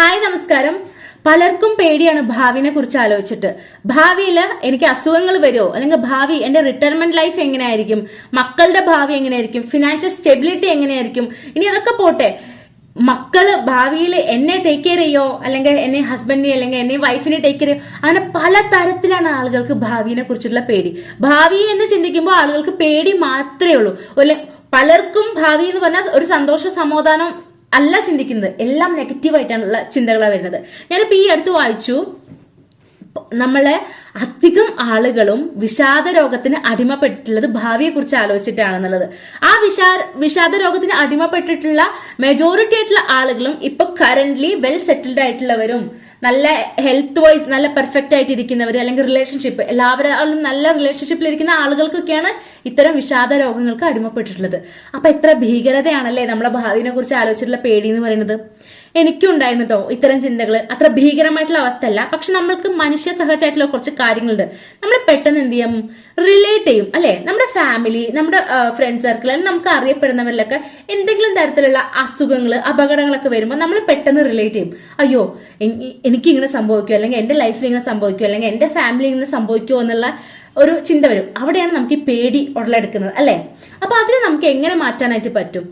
Hi നമസ്കാരം. പലർക്കും പേടിയാണ് ഭാവിനെ കുറിച്ച് ആലോചിച്ചിട്ട്. ഭാവിയിൽ എനിക്ക് അസുഖങ്ങൾ വരുമോ അല്ലെങ്കിൽ ഭാവി എന്റെ റിട്ടയർമെന്റ് ലൈഫ് എങ്ങനെയായിരിക്കും? മക്കളുടെ ഭാവി എങ്ങനെയായിരിക്കും? ഫിനാൻഷ്യൽ സ്റ്റെബിലിറ്റി എങ്ങനെയായിരിക്കും? ഇനി അതൊക്കെ പോട്ടെ. മക്കൾ ഭാവിയിൽ എന്നെ ടേക്ക് കെയർ ചെയ്യോ? അല്ലെങ്കിൽ എന്നെ ഹസ്ബൻഡിനെ അല്ലെങ്കിൽ എന്നെ വൈഫിനെ ടേക്ക് കെയർ ചെയ്യോ? അങ്ങനെ പല തരത്തിലാണ് ആളുകൾക്ക് ഭാവിനെ കുറിച്ചുള്ള പേടി. ഭാവി എന്ന് ചിന്തിക്കുമ്പോൾ ആളുകൾക്ക് പേടി മാത്രമേ ഉള്ളൂ. പലർക്കും ഭാവി എന്ന് പറഞ്ഞാൽ ഒരു സന്തോഷ സമാധാനം അല്ല ചിന്തിക്കുന്നത്. എല്ലാം നെഗറ്റീവായിട്ടാണുള്ള ചിന്തകളാണ് വരുന്നത്. ഞാനിപ്പോ ഈ അടുത്ത് വായിച്ചു. നമ്മളെ അധികം ആളുകളും വിഷാദ രോഗത്തിന് അടിമപ്പെട്ടിട്ടുള്ളത് ഭാവിയെ കുറിച്ച് ആലോചിച്ചിട്ടാണെന്നുള്ളത്. ആ വിഷാ വിഷാദ രോഗത്തിന് അടിമപ്പെട്ടിട്ടുള്ള മെജോറിറ്റി ആയിട്ടുള്ള ആളുകളും ഇപ്പൊ കറന്റ്ലി വെൽ സെറ്റിൽഡ് ആയിട്ടുള്ളവരും നല്ല ഹെൽത്ത് വൈസ് നല്ല പെർഫെക്റ്റ് ആയിട്ട് ഇരിക്കുന്നവർ അല്ലെങ്കിൽ റിലേഷൻഷിപ്പ് എല്ലാവരും നല്ല റിലേഷൻഷിപ്പിൽ ഇരിക്കുന്ന ആളുകൾക്കൊക്കെയാണ് ഇത്തരം വിഷാദ രോഗങ്ങൾക്ക് അടിമപ്പെട്ടിട്ടുള്ളത്. അപ്പൊ എത്ര ഭീകരതയാണല്ലേ നമ്മളെ ഭാവിനെ കുറിച്ച് ആലോചിച്ചിട്ടുള്ള പേടി എന്ന് പറയുന്നത്? എനിക്കും ഉണ്ടായിരുന്നു കേട്ടോ ഇത്തരം ചിന്തകൾ അത്ര ഭീകരമായിട്ടുള്ള അവസ്ഥയല്ല. പക്ഷെ നമ്മൾക്ക് മനുഷ്യ സഹജമായിട്ടുള്ള കുറച്ച് കാര്യങ്ങളുണ്ട്. നമ്മൾ പെട്ടെന്ന് എന്ത് ചെയ്യും? റിലേറ്റ് ചെയ്യും അല്ലെ? നമ്മുടെ ഫാമിലി നമ്മുടെ ഫ്രണ്ട് സർക്കിൾ അല്ലെങ്കിൽ നമുക്ക് അറിയപ്പെടുന്നവരിലൊക്കെ എന്തെങ്കിലും തരത്തിലുള്ള അസുഖങ്ങൾ അപകടങ്ങളൊക്കെ വരുമ്പോൾ നമ്മൾ പെട്ടെന്ന് റിലേറ്റ് ചെയ്യും. അയ്യോ എനിക്ക് ഇങ്ങനെ സംഭവിക്കുമോ അല്ലെങ്കിൽ എന്റെ ലൈഫിൽ ഇങ്ങനെ സംഭവിക്കുമോ അല്ലെങ്കിൽ എന്റെ ഫാമിലി ഇങ്ങനെ സംഭവിക്കുമോ എന്നുള്ള ഒരു ചിന്ത വരും. അവിടെയാണ് നമുക്ക് ഈ പേടി ഉടലെടുക്കുന്നത് അല്ലെ? അപ്പൊ അതിനെ നമുക്ക് എങ്ങനെ മാറ്റാനായിട്ട് പറ്റും?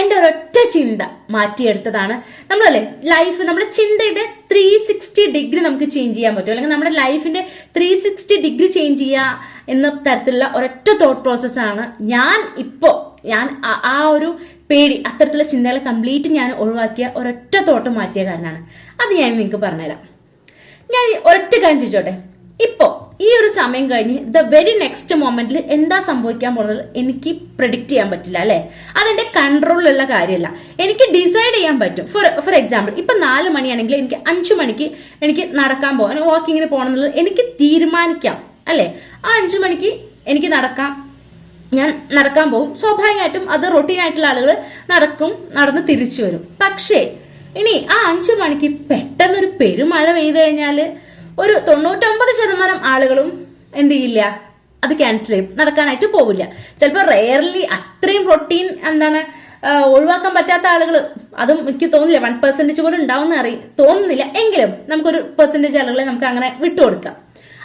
എന്റെ ഒരൊറ്റ ചിന്ത മാറ്റിയെടുത്തതാണ്. നമ്മളല്ലേ ലൈഫ് നമ്മുടെ ചിന്തയുടെ ത്രീ സിക്സ്റ്റി ഡിഗ്രി നമുക്ക് ചേഞ്ച് ചെയ്യാൻ പറ്റും. അല്ലെങ്കിൽ നമ്മുടെ ലൈഫിന്റെ ത്രീ സിക്സ്റ്റി ഡിഗ്രി ചേഞ്ച് ചെയ്യുക എന്ന തരത്തിലുള്ള ഒരൊറ്റ തോട്ട് പ്രോസസ്സാണ് ഞാൻ ഇപ്പോൾ ഞാൻ ആ- ഒരു പേടി അത്തരത്തിലുള്ള ചിന്തകളെ കംപ്ലീറ്റ് ഞാൻ ഒഴിവാക്കിയ ഒരൊറ്റ തോട്ട് മാറ്റിയ കാരണമാണ്. അത് ഞാൻ നിങ്ങൾക്ക് പറഞ്ഞുതരാം. ഞാൻ ഒരൊറ്റ കാര്യം ചോദിച്ചോട്ടെ? ഇപ്പോ ഈ ഒരു സമയം കഴിഞ്ഞ് ദ വെരി നെക്സ്റ്റ് മൊമെന്റിൽ എന്താ സംഭവിക്കാൻ പോകുന്നത് എനിക്ക് പ്രിഡിക്റ്റ് ചെയ്യാൻ പറ്റില്ല അല്ലെ? അതെന്റെ കൺട്രോളിലുള്ള കാര്യമല്ല. എനിക്ക് ഡിസൈഡ് ചെയ്യാൻ പറ്റും. ഫോർ ഫോർ എക്സാമ്പിൾ ഇപ്പൊ നാല് മണിയാണെങ്കിൽ എനിക്ക് അഞ്ചു മണിക്ക് എനിക്ക് നടക്കാൻ പോകാൻ വാക്കിങ്ങിന് പോകണം എന്നുള്ളത് എനിക്ക് തീരുമാനിക്കാം അല്ലെ? ആ അഞ്ചു മണിക്ക് എനിക്ക് നടക്കാം. ഞാൻ നടക്കാൻ പോകും. സ്വാഭാവികമായിട്ടും അത് റൊട്ടീൻ ആയിട്ടുള്ള ആളുകൾ നടക്കും നടന്ന് തിരിച്ചു വരും. പക്ഷേ ഇനി ആ അഞ്ചു മണിക്ക് പെട്ടെന്നൊരു പെരുമഴ പെയ്തു കഴിഞ്ഞാൽ ഒരു തൊണ്ണൂറ്റൊമ്പത് ശതമാനം ആളുകളും എന്ത് ചെയ്യില്ല? അത് ക്യാൻസൽ ചെയ്യും. നടക്കാനായിട്ട് പോവില്ല. ചിലപ്പോൾ റെയർലി അത്രയും പ്രോട്ടീൻ എന്താണ് ഒഴിവാക്കാൻ പറ്റാത്ത ആളുകൾ അതും എനിക്ക് തോന്നില്ല വൺ പെർസെന്റേജ് പോലും ഉണ്ടാവുന്ന അറി തോന്നുന്നില്ല. എങ്കിലും നമുക്കൊരു പെർസെന്റേജ് ആളുകളെ നമുക്ക് അങ്ങനെ വിട്ടുകൊടുക്കാം.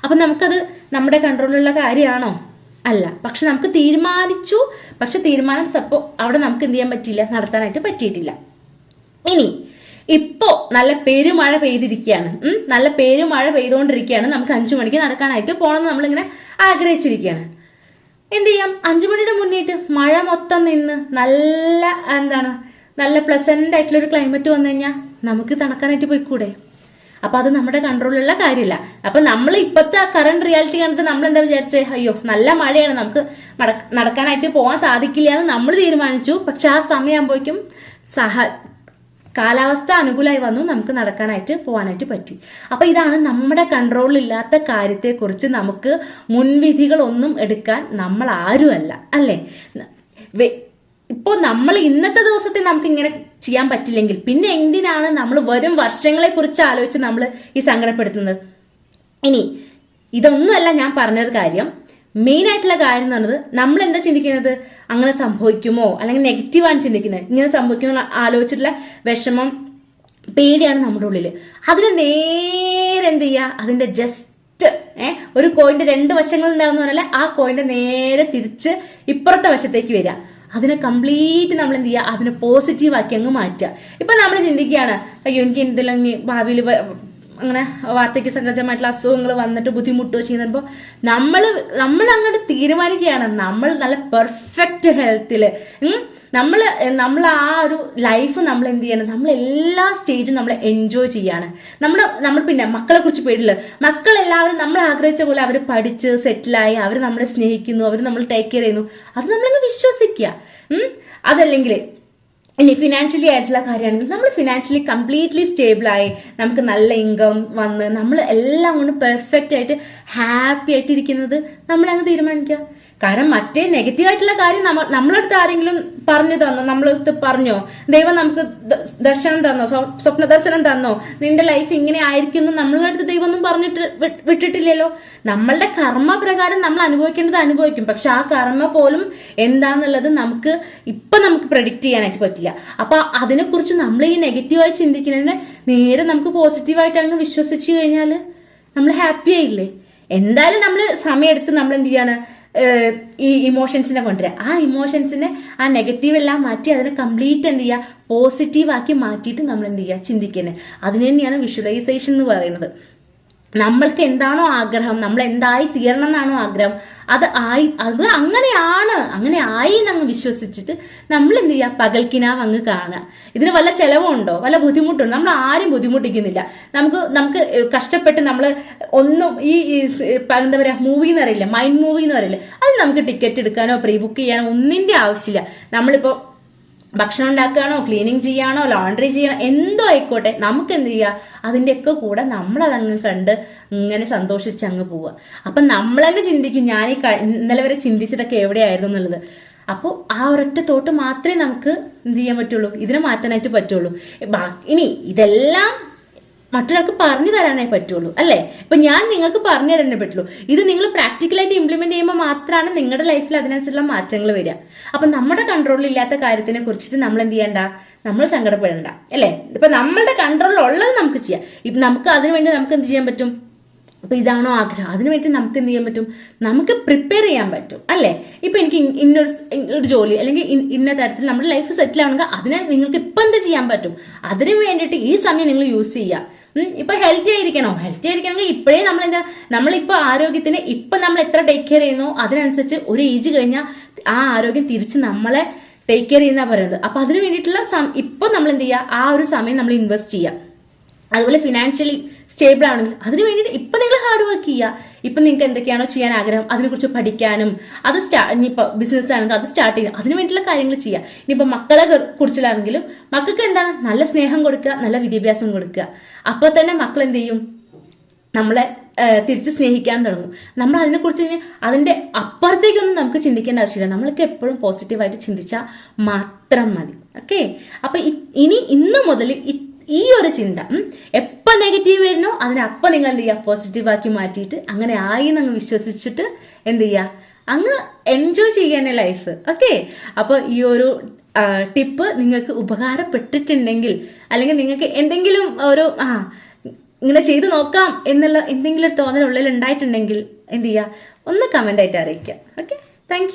അപ്പൊ നമുക്കത് നമ്മുടെ കൺട്രോളിലുള്ള കാര്യമാണോ? അല്ല. പക്ഷെ നമുക്ക് തീരുമാനിച്ചു. പക്ഷെ തീരുമാനം സപ്പോ അവിടെ നമുക്ക് എന്ത് ചെയ്യാൻ പറ്റിയില്ല? നടത്താനായിട്ട് പറ്റിയിട്ടില്ല. ഇനി ഇപ്പോ നല്ല പെരുമഴ പെയ്തിരിക്കുകയാണ്. നല്ല പെരുമഴ പെയ്തുകൊണ്ടിരിക്കുകയാണ് നമുക്ക് അഞ്ചു മണിക്ക് നടക്കാനായിട്ട് പോകണം പോകണമെന്ന് നമ്മളിങ്ങനെ ആഗ്രഹിച്ചിരിക്കുകയാണ്. എന്ത് ചെയ്യാം? അഞ്ചു മണിയുടെ മുന്നേറ്റ് മഴ മൊത്തം നിന്ന് നല്ല എന്താണ് നല്ല പ്ലസന്റ് ആയിട്ടുള്ള ഒരു ക്ലൈമറ്റ് വന്നു കഴിഞ്ഞാൽ നമുക്ക് തണുക്കാനായിട്ട് പോയിക്കൂടെ? അപ്പൊ അത് നമ്മുടെ കൺട്രോളിലുള്ള കാര്യമില്ല. അപ്പൊ നമ്മൾ ഇപ്പോഴത്തെ കറണ്ട് റിയാലിറ്റി കണ്ടിട്ട് നമ്മൾ എന്താ വിചാരിച്ചേ? അയ്യോ നല്ല മഴയാണ്. നമുക്ക് നടക്കാനായിട്ട് പോകാൻ സാധിക്കില്ല എന്ന് നമ്മൾ തീരുമാനിച്ചു. പക്ഷെ ആ സമയമാകുമ്പോഴേക്കും സഹ കാലാവസ്ഥ അനുകൂലമായി വന്നു നമുക്ക് നടക്കാനായിട്ട് പോകാനായിട്ട് പറ്റി. അപ്പൊ ഇതാണ് നമ്മുടെ കൺട്രോളിലില്ലാത്ത കാര്യത്തെക്കുറിച്ച് നമുക്ക് മുൻവിധികളൊന്നും എടുക്കാൻ നമ്മൾ ആരുമല്ല അല്ലേ? ഇപ്പോൾ ഇപ്പോ നമ്മൾ ഇന്നത്തെ ദിവസത്തെ നമുക്ക് ഇങ്ങനെ ചെയ്യാൻ പറ്റില്ലെങ്കിൽ പിന്നെ എന്തിനാണ് നമ്മൾ വരും വർഷങ്ങളെ കുറിച്ച് ആലോചിച്ച് നമ്മൾ ഈ സങ്കടപ്പെടുത്തുന്നത്? ഇനി ഇതൊന്നുമല്ല ഞാൻ പറഞ്ഞൊരു കാര്യം. മെയിൻ ആയിട്ടുള്ള കാര്യം എന്ന് പറയുന്നത് നമ്മൾ എന്താ ചിന്തിക്കുന്നത്? അങ്ങനെ സംഭവിക്കുമോ? അല്ലെങ്കിൽ നെഗറ്റീവാണ് ചിന്തിക്കുന്നത്. ഇങ്ങനെ സംഭവിക്കുമോ ആലോചിച്ചിട്ടുള്ള വിഷമം പേടിയാണ് നമ്മുടെ ഉള്ളിൽ അതിന് നേരെ എന്ത് ചെയ്യുക? അതിന്റെ ജസ്റ്റ് ഏഹ് ഒരു കോയിന്റെ രണ്ട് വശങ്ങൾ ഉണ്ടാകുന്ന പറഞ്ഞാൽ ആ കോയിന്റെ നേരെ തിരിച്ച് ഇപ്പുറത്തെ വശത്തേക്ക് വരിക. അതിനെ കംപ്ലീറ്റ് നമ്മൾ എന്ത് ചെയ്യുക? അതിനെ പോസിറ്റീവ് ആക്കി അങ്ങ് മാറ്റുക. ഇപ്പൊ നമ്മൾ ചിന്തിക്കുകയാണ് അയ്യോ എനിക്ക് എന്തെങ്കിലും ഭാവിയിൽ അങ്ങനെ വാർദ്ധക്യ സഹജമായിട്ടുള്ള അസുഖങ്ങൾ വന്നിട്ട് ബുദ്ധിമുട്ടോ ചെയ്യുമ്പോൾ നമ്മൾ നമ്മൾ അങ്ങോട്ട് തീരുമാനിക്കുകയാണ് നമ്മൾ നല്ല പെർഫെക്റ്റ് ഹെൽത്തിൽ നമ്മൾ നമ്മൾ ആ ഒരു ലൈഫ് നമ്മൾ എന്ത് ചെയ്യണം? നമ്മൾ എല്ലാ സ്റ്റേജും നമ്മൾ എൻജോയ് ചെയ്യാണ്. നമ്മൾ നമ്മൾ പിന്നെ മക്കളെ കുറിച്ച് പേടില്ല. മക്കളെല്ലാവരും നമ്മൾ ആഗ്രഹിച്ച പോലെ അവർ പഠിച്ച് സെറ്റിലായി അവർ നമ്മളെ സ്നേഹിക്കുന്നു അവർ നമ്മൾ ടേക്ക് കെയർ ചെയ്യുന്നു. അത് നമ്മളിങ്ങ് വിശ്വസിക്കുക. അതല്ലെങ്കിൽ ഇനി ഫിനാൻഷ്യലി ആയിട്ടുള്ള കാര്യമാണെങ്കിൽ നമ്മൾ ഫിനാൻഷ്യലി കംപ്ലീറ്റ്ലി സ്റ്റേബിൾ ആയി നമുക്ക് നല്ല ഇൻകം വന്ന് നമ്മൾ എല്ലാം കൊണ്ട് പെർഫെക്റ്റ് ആയിട്ട് ഹാപ്പി ആയിട്ടിരിക്കുന്നത് നമ്മൾ നമ്മളങ്ങ് തീരുമാനിക്കുക കാരണം മറ്റേ നെഗറ്റീവായിട്ടുള്ള കാര്യം നമ്മ നമ്മളടുത്ത് ആരെങ്കിലും പറഞ്ഞു തന്നോ? നമ്മളടുത്ത് പറഞ്ഞോ? ദൈവം നമുക്ക് ദർശനം തന്നോ? സ്വപ്ന ദർശനം തന്നോ? നിന്റെ ലൈഫ് ഇങ്ങനെ ആയിരിക്കും എന്ന് നമ്മളടുത്ത് ദൈവം ഒന്നും പറഞ്ഞിട്ട് വിട്ടിട്ടില്ലല്ലോ. നമ്മളുടെ കർമ്മ പ്രകാരം നമ്മൾ അനുഭവിക്കേണ്ടത് അനുഭവിക്കും. പക്ഷെ ആ കർമ്മ പോലും എന്താന്നുള്ളത് നമുക്ക് ഇപ്പൊ നമുക്ക് പ്രഡിക്റ്റ് ചെയ്യാനായിട്ട് പറ്റില്ല. അപ്പൊ അതിനെക്കുറിച്ച് നമ്മൾ ഈ നെഗറ്റീവായി ചിന്തിക്കുന്നതിന് നേരെ നമുക്ക് പോസിറ്റീവായിട്ടാണ് വിശ്വസിച്ചു കഴിഞ്ഞാൽ നമ്മൾ ഹാപ്പി ആയില്ലേ? എന്തായാലും നമ്മൾ സമയമെടുത്ത് നമ്മൾ എന്ത് ചെയ്യാണ്? ഈ ഇമോഷൻസിനെ കൊണ്ടുവരിക ആ ഇമോഷൻസിനെ ആ നെഗറ്റീവ് എല്ലാം മാറ്റി അതിനെ കംപ്ലീറ്റ് എന്ത് ചെയ്യുക പോസിറ്റീവ് ആക്കി മാറ്റിയിട്ട് നമ്മൾ എന്ത് ചെയ്യുക ചിന്തിക്കുന്നത് അതിന് തന്നെയാണ് വിഷ്വലൈസേഷൻ എന്ന് പറയുന്നത്. നമ്മൾക്ക് എന്താണോ ആഗ്രഹം നമ്മൾ എന്തായി തീരണം എന്നാണോ ആഗ്രഹം അത് ആയി അത് അങ്ങനെയാണ് അങ്ങനെ ആയി എന്നങ്ങ് വിശ്വസിച്ചിട്ട് നമ്മൾ എന്ത് ചെയ്യുക പകൽക്കിനാവ് അങ്ങ് കാണുക. ഇതിന് വല്ല ചെലവുണ്ടോ? വല്ല ബുദ്ധിമുട്ടുണ്ടോ? നമ്മൾ ആരും ബുദ്ധിമുട്ടിക്കുന്നില്ല. നമുക്ക് നമുക്ക് കഷ്ടപ്പെട്ട് നമ്മൾ ഒന്നും ഈ എന്താ പറയുക മൂവി എന്ന് അറിയില്ല മൈൻഡ് മൂവി എന്ന് പറയില്ല അത് നമുക്ക് ടിക്കറ്റ് എടുക്കാനോ പ്രീ ബുക്ക് ചെയ്യാനോ ഒന്നിന്റെ ആവശ്യമില്ല. നമ്മളിപ്പോ ഭക്ഷണം ഉണ്ടാക്കുകയാണോ ക്ലീനിങ് ചെയ്യാണോ ലോണ്ടറി ചെയ്യണോ എന്തോ ആയിക്കോട്ടെ നമുക്ക് എന്ത് ചെയ്യുക അതിന്റെയൊക്കെ കൂടെ നമ്മളതങ്ങ് കണ്ട് ഇങ്ങനെ സന്തോഷിച്ച് അങ്ങ് പോവുക. അപ്പം നമ്മൾ തന്നെ ചിന്തിക്കും ഞാൻ ഈ ഇന്നലെ വരെ ചിന്തിച്ചിട്ടൊക്കെ എവിടെയായിരുന്നു എന്നുള്ളത്. അപ്പോൾ ആ ഒരൊറ്റ തോട്ട് മാത്രമേ നമുക്ക് എന്ത് ചെയ്യാൻ പറ്റുള്ളൂ? ഇതിനെ മാറ്റാനായിട്ട് പറ്റുള്ളൂ. ഇനി ഇതെല്ലാം മറ്റൊരാൾക്ക് പറഞ്ഞു തരാനേ പറ്റുള്ളൂ അല്ലേ? ഇപ്പൊ ഞാൻ നിങ്ങൾക്ക് പറഞ്ഞു തരാനേ പറ്റുള്ളൂ. ഇത് നിങ്ങൾ പ്രാക്ടിക്കലായിട്ട് ഇംപ്ലിമെന്റ് ചെയ്യുമ്പോൾ മാത്രമാണ് നിങ്ങളുടെ ലൈഫിൽ അതിനനുസരിച്ചുള്ള മാറ്റങ്ങൾ വരിക. അപ്പൊ നമ്മുടെ കൺട്രോളിൽ ഇല്ലാത്ത കാര്യത്തിനെ കുറിച്ചിട്ട് നമ്മൾ എന്ത് ചെയ്യണ്ട? നമ്മൾ സങ്കടപ്പെടണ്ട അല്ലേ? ഇപ്പൊ നമ്മളുടെ കൺട്രോളിൽ ഉള്ളത് നമുക്ക് ചെയ്യാം. ഇപ്പൊ നമുക്ക് അതിനു വേണ്ടി നമുക്ക് എന്ത് ചെയ്യാൻ പറ്റും? അപ്പൊ ഇതാണോ ആഗ്രഹം. അതിനു വേണ്ടി നമുക്ക് എന്ത് ചെയ്യാൻ പറ്റും? നമുക്ക് പ്രിപ്പയർ ചെയ്യാൻ പറ്റും അല്ലേ? ഇപ്പൊ എനിക്ക് ഇന്നൊരു ഒരു ജോലി അല്ലെങ്കിൽ ഇന്ന തരത്തിൽ നമ്മുടെ ലൈഫ് സെറ്റിൽ ആണെങ്കിൽ അതിനെ നിങ്ങൾക്ക് ഇപ്പൊ എന്ത് ചെയ്യാൻ പറ്റും? അതിനു വേണ്ടിയിട്ട് ഈ സമയം നിങ്ങൾ യൂസ് ചെയ്യുക. ഇപ്പൊ ഹെൽത്തി ആയിരിക്കണോ. ഹെൽത്തി ആയിരിക്കണമെങ്കിൽ ഇപ്പോഴേ നമ്മൾ എന്താ നമ്മളിപ്പോ ആരോഗ്യത്തിന് ഇപ്പൊ നമ്മൾ എത്ര ടേക്ക് കെയർ ചെയ്യുന്നോ? അതിനനുസരിച്ച് ഒരു ഏജ് കഴിഞ്ഞാൽ ആ ആരോഗ്യം തിരിച്ച് നമ്മളെ ടേക്ക് കെയർ ചെയ്യുന്ന പറയുന്നത്. അപ്പൊ അതിന് വേണ്ടിയിട്ടുള്ള ഇപ്പൊ നമ്മൾ എന്ത് ചെയ്യുക? ആ ഒരു സമയം നമ്മൾ ഇൻവെസ്റ്റ് ചെയ്യുക. അതുപോലെ ഫിനാൻഷ്യലി സ്റ്റേബിൾ ആണെങ്കിൽ അതിന് വേണ്ടിയിട്ട് ഇപ്പൊ നിങ്ങൾ ഹാർഡ് വർക്ക് ചെയ്യുക ഇപ്പൊ നിങ്ങൾക്ക് എന്തൊക്കെയാണോ ചെയ്യാൻ ആഗ്രഹം അതിനെക്കുറിച്ച് പഠിക്കാനും അത് സ്റ്റാ ഇനിയിപ്പോ ബിസിനസ് ആണെങ്കിൽ അത് സ്റ്റാർട്ട് ചെയ്യുക അതിന് വേണ്ടിയിട്ടുള്ള കാര്യങ്ങൾ ചെയ്യുക ഇനിയിപ്പോ മക്കളെ കുറിച്ചിലാണെങ്കിലും മക്കൾക്ക് എന്താണ്? നല്ല സ്നേഹം കൊടുക്കുക നല്ല വിദ്യാഭ്യാസം കൊടുക്കുക. അപ്പോൾ തന്നെ മക്കൾ എന്ത് ചെയ്യും? നമ്മളെ തിരിച്ച് സ്നേഹിക്കാൻ തുടങ്ങും. നമ്മൾ അതിനെക്കുറിച്ച് അതിന്റെ അപ്പുറത്തേക്കൊന്നും നമുക്ക് ചിന്തിക്കേണ്ട ആവശ്യമില്ല. നമ്മൾക്ക് എപ്പോഴും പോസിറ്റീവായിട്ട് ചിന്തിച്ചാൽ മാത്രം മതി. ഓക്കെ അപ്പൊ ഇനി ഇന്ന് മുതൽ ഈ ഒരു ചിന്ത എപ്പോൾ എപ്പോ നെഗറ്റീവ് വരുന്നോ അതിനപ്പം നിങ്ങൾ എന്ത് ചെയ്യുക? പോസിറ്റീവ് ആക്കി മാറ്റിയിട്ട് അങ്ങനെ ആയി എന്ന് വിശ്വസിച്ചിട്ട് എന്ത് ചെയ്യുക? അങ്ങ് എൻജോയ് ചെയ്യാനേ ലൈഫ് ഓക്കെ അപ്പോൾ ഈ ഒരു ടിപ്പ് നിങ്ങൾക്ക് ഉപകാരപ്പെട്ടിട്ടുണ്ടെങ്കിൽ അല്ലെങ്കിൽ നിങ്ങൾക്ക് എന്തെങ്കിലും ഒരു ആ ഇങ്ങനെ ചെയ്തു നോക്കാം എന്നുള്ള എന്തെങ്കിലും ഒരു തോന്നൽ ഉള്ളിൽ ഉണ്ടായിട്ടുണ്ടെങ്കിൽ എന്ത് ചെയ്യുക? ഒന്ന് കമന്റ് ആയിട്ട് അറിയിക്കുക. Okay thank